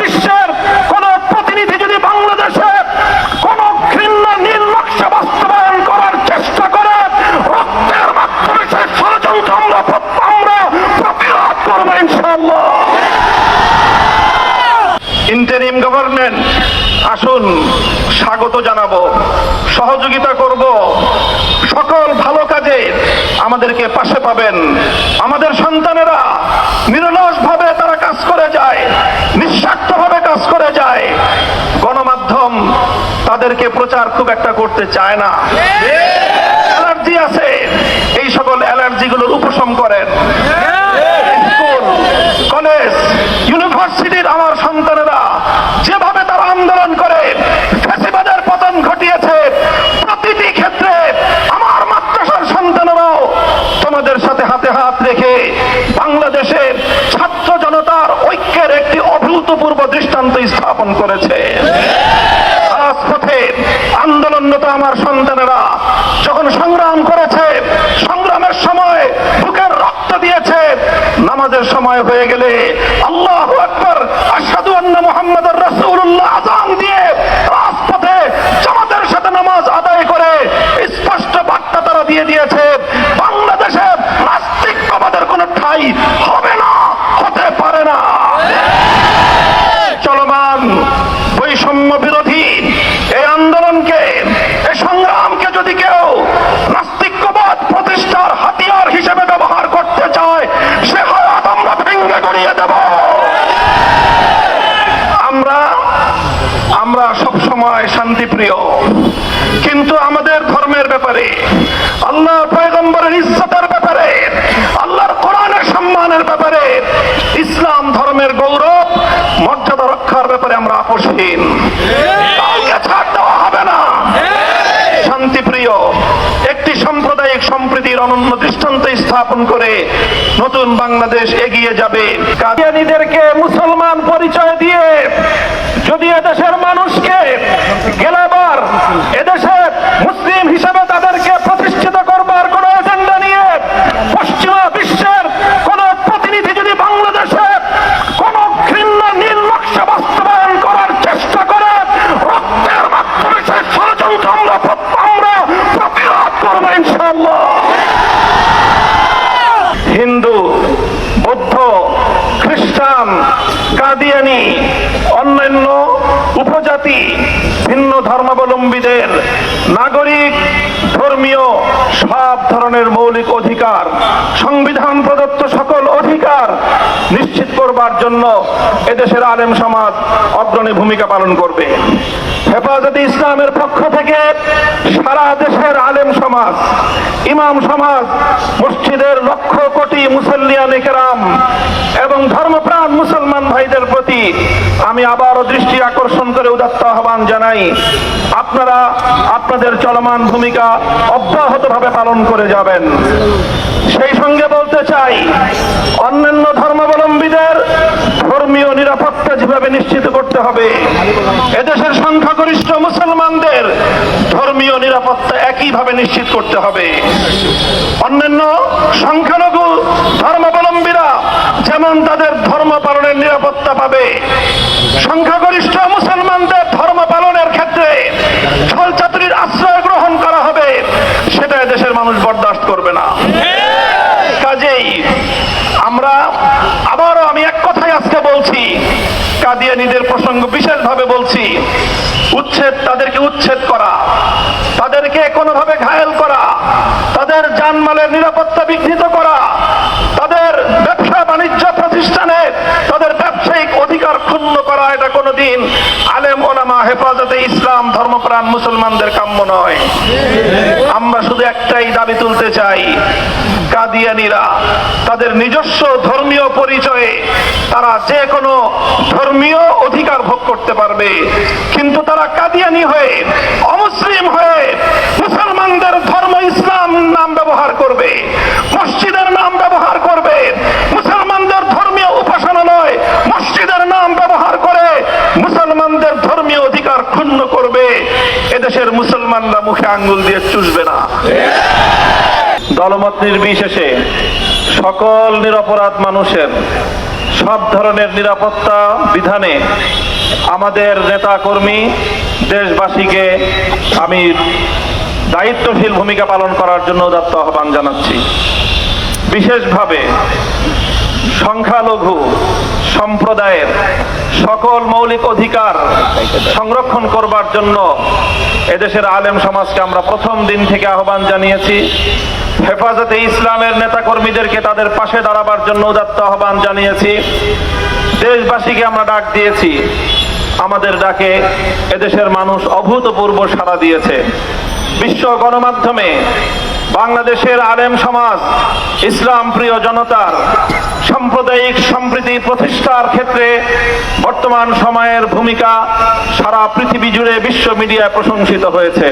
বিশ্বের কোন প্রতিনিধি যদি বাংলাদেশে কোন ঘৃণ্য নকশা বাস্তবায়ন করার চেষ্টা করে, রক্তের মাধ্যমে সেই ষড়যন্ত্র আমরা আমরা প্রতিরোধ করব ইনশাল্লাহ ইন্টারিম গভর্নমেন্ট আসুন স্বাগত জানাব, সহযোগিতা করব। সকল ভালো কাজে আমাদেরকে পাশে পাবেন। আমাদের সন্তানেরা নিরলস ভাবে তারা কাজ করে যায়। নিঃস্বার্থ ভাবে কাজ করে যায়। গণমাধ্যম তাদেরকে প্রচার খুব একটা করতে চায় না। অ্যালার্জি আছে। এই সকল অ্যালার্জি গুলোর উপশম করেন। স্কুল কলেজ ইউনিভার্সিটির অভূতপূর্ব দৃষ্টান্ত স্থাপন করেছে। আন্দোলনরত আমার সন্তানেরা। যখন সংগ্রাম করেছে, সংগ্রামের সময় বুকের রক্ত দিয়েছে। নামাজের সময় হয়ে গেলে আল্লাহ আকবর আসাদু আন্না মোহাম্মদ রসুল্লাহ আজান দিয়ে রাজপথে জামাতের সাথে নামাজ আদায় করে স্পষ্ট বার্তা তারা দিয়ে দিয়েছে বাংলাদেশে নাস্তিকবাদের কোনো ঠাই হবে না হতে পারে না চলমান বৈষম্য বিরোধী এই আন্দোলনকে এই সংগ্রামকে যদি কেউ নাস্তিক্যবাদ প্রতিষ্ঠার হাতিয়ার হিসেবে ব্যবহার করতে চায় সে হাত আমরা গড়িয়ে দেব। আমরা আমরা সব সময় শান্তিপ্রিয়। কিন্তু আমাদের ধর্মের ব্যাপারে আল্লাহ পয়গম্বরের ইজ্জতের ব্যাপারে, আল্লাহর কোরআনের সম্মানের ব্যাপারে, ইসলাম ধর্মের গৌরব, মর্যাদা রক্ষার ব্যাপারে আমরা আপোষহীন। ছাড় দেওয়া হবে না। শান্তিপ্রিয়, একটি সাম্প্রদায়িক সম্প্রীতির অনন্য দৃষ্টান্ত স্থাপন করে নতুন বাংলাদেশ এগিয়ে যাবে। কাদিয়ানিদেরকে মুসলমান পরিচয় দিয়ে যদি এদেশের মানুষকে গেলাবার এদেশের মুসলিম হিসেবে তাদেরকে প্রতিষ্ঠিত করবার কোন এজেন্ডা নিয়ে পশ্চিমা বিশ্বের কোন প্রতিনিধি যদি বাংলাদেশে কোন ঘৃণ্য নীল নকশা বাস্তবায়ন করার চেষ্টা করে রক্তের মাধ্যমে সেই ষড়যন্ত্র আমরা আমরা প্রতিরোধ করব ইনশাল্লাহ হিন্দু বৌদ্ধ খ্রিস্টান অন্যান্য উপজাতি, ভিন্ন ধর্মাবলম্বীদের নাগরিক, ধর্মীয় সব ধরনের মৌলিক অধিকার, সংবিধান প্রদত্ত সকল অধিকার নিশ্চিত করবার জন্য এদেশের আলেম সমাজ অগ্রণী ভূমিকা পালন করবে। হেফাজতে ইসলামের পক্ষ থেকে সারা দেশের আলেম সমাজ, ইমাম সমাজ, মসজিদের লক্ষ কোটি মুসল্লিয়ান কেরাম এবং ধর্মপ্রাণ মুসলমান ভাইদের প্রতি আমি আবারও দৃষ্টি আকর্ষণ করে উদাত্ত আহ্বান জানাই, আপনারা আপনাদের চলমান ভূমিকা অব্যাহতভাবে পালন করে যাবেন। সেই সঙ্গে বলতে চাই, অন্যান্য ধর্মাবলম্বীদের ধর্মীয় নিরাপত্তা নিশ্চিত করতে হবে। এদেশের সংখ্যাগরিষ্ঠ মুসলমানদের ধর্মীয় নিরাপত্তা একইভাবে নিশ্চিত করতে হবে। অন্যান্য সংখ্যালঘু ধর্মাবলম্বীরা যেমন তাদের ধর্ম পালনের নিরাপত্তা পাবে, সংখ্যাগরিষ্ঠ মুসলমানদের ধর্ম পালনের ক্ষেত্রে ছলচাতুরির আশ্রয় গ্রহণ করা হবে, সেটা দেশের মানুষ বরদাস্ত করবে না কাজেই আমরা আবারও আমি এক কথাই আজকে বলছি কাদিয়ানিদের প্রসঙ্গ বিশেষভাবে বলছি। উচ্ছেদ তাদেরকে উচ্ছেদ করা, তাদেরকে কোনোভাবে ঘায়েল করা, তাদের জানমালের নিরাপত্তা বিঘ্নিত করা, তাদের ব্যবসা বাণিজ্য প্রতিষ্ঠানে তাদের ব্যবসায়িক অধিকার ক্ষুণ্ণ করা, এটা কোনোদিন আলেম ওলামা হেফাজতে ইসলাম ধর্মপ্রাণ মুসলমানদের কাম্য নয়। আমরা শুধু একটাই দাবি তুলতে চাই কাদিয়ানিরা, তাদের নিজস্ব ধর্মীয় পরিচয়ে তারা যে কোনো ধর্মীয় অধিকার ভোগ করতে পারবে। কিন্তু তারা কাদিয়ানি হয়ে, অমুসলিম হয়ে মুসলমানদের ধর্ম ইসলাম নাম ব্যবহার করবে, মসজিদের নাম ব্যবহার করবে, মুসলমানদের ধর্মীয় উপাসনালয় মসজিদের নাম ব্যবহার করে মুসলমানদের ধর্মীয় অধিকার ক্ষুণ্ণ করবে। এদেশের মুসলমানরা মুখে আঙ্গুল দিয়ে চুষবে না। দলমত নির্বিশেষে সকল নিরপরাধ মানুষের সব ধরনের নিরাপত্তা বিধানে আমাদের নেতাকর্মী দেশবাসীকে আমি দায়িত্বশীল ভূমিকা পালন করার জন্য উদাত্ত আহ্বান জানাচ্ছি। বিশেষভাবে সংখ্যালঘু সম্প্রদায়ের সকল মৌলিক অধিকার সংরক্ষণ করবার জন্য এদেশের আলেম সমাজকে আমরা প্রথম দিন থেকে আহ্বান জানিয়েছি। হেফাজতে ইসলামের নেতাকর্মীদেরকে তাদের পাশে দাঁড়াবার জন্য উদাত্ত আহ্বান জানিয়েছি। দেশবাসীকে আমরা ডাক দিয়েছি। আমাদের ডাকে এদেশের মানুষ অভূতপূর্ব সাড়া দিয়েছে। বিশ্ব গণমাধ্যমে বাংলাদেশের আলেম সমাজ, ইসলাম প্রিয় জনতার সাম্প্রদায়িক সম্প্রীতি প্রতিষ্ঠার ক্ষেত্রে বর্তমান সময়ের ভূমিকা সারা পৃথিবী জুড়ে বিশ্ব মিডিয়ায় প্রশংসিত হয়েছে।